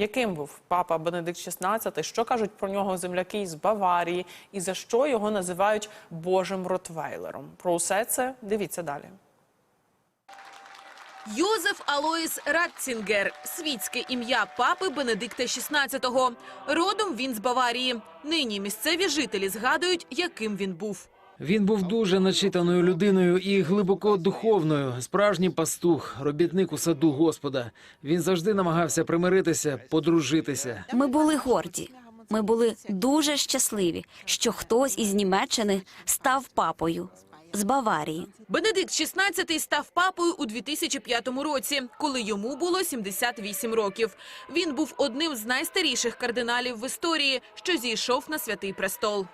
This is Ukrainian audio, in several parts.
Яким був папа Бенедикт XVI, що кажуть про нього земляки із Баварії, і за що його називають Божим Ротвейлером? Про усе це дивіться далі. Йозеф Алоїс Ратцінгер – світське ім'я папи Бенедикта XVI. Родом він з Баварії. Нині місцеві жителі згадують, яким він був. Він був дуже начитаною людиною і глибоко духовною. Справжній пастух, робітник у саду Господа. Він завжди намагався примиритися, подружитися. Ми були горді. Ми були дуже щасливі, що хтось із Німеччини став папою з Баварії. Бенедикт XVI став папою у 2005 році, коли йому було 78 років. Він був одним з найстаріших кардиналів в історії, що зійшов на святий престол.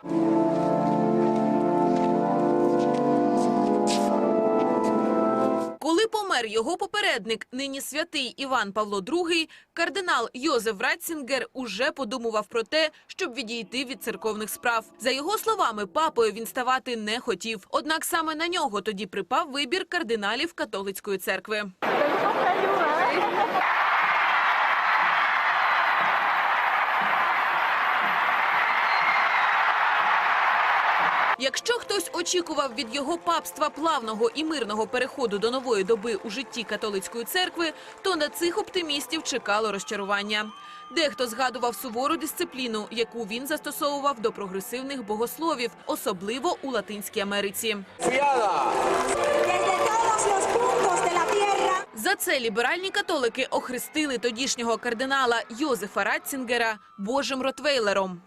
Помер його попередник, нині святий Іван Павло II, кардинал Йозеф Ратцінгер уже подумував про те, щоб відійти від церковних справ. За його словами, папою він ставати не хотів. Однак саме на нього тоді припав вибір кардиналів католицької церкви. Якщо хтось очікував від його папства плавного і мирного переходу до нової доби у житті католицької церкви, то на цих оптимістів чекало розчарування. Дехто згадував сувору дисципліну, яку він застосовував до прогресивних богословів, особливо у Латинській Америці. За це ліберальні католики охрестили тодішнього кардинала Йозефа Ратцінгера Божим Ротвейлером.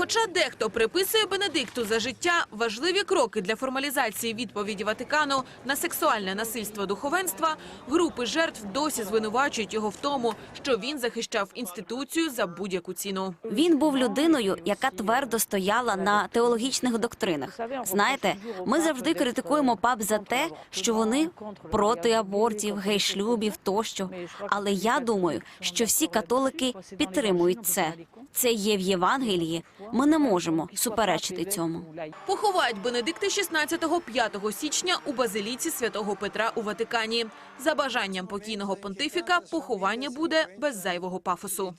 Хоча дехто приписує Бенедикту за життя важливі кроки для формалізації відповіді Ватикану на сексуальне насильство духовенства, групи жертв досі звинувачують його в тому, що він захищав інституцію за будь-яку ціну. Він був людиною, яка твердо стояла на теологічних доктринах. Знаєте, ми завжди критикуємо пап за те, що вони проти абортів, гей-шлюбів тощо. Але я думаю, що всі католики підтримують це. Це є в Євангелії. Ми не можемо суперечити цьому. Поховають Бенедикта XVI 5 січня у базиліці святого Петра у Ватикані. За бажанням покійного понтифіка поховання буде без зайвого пафосу.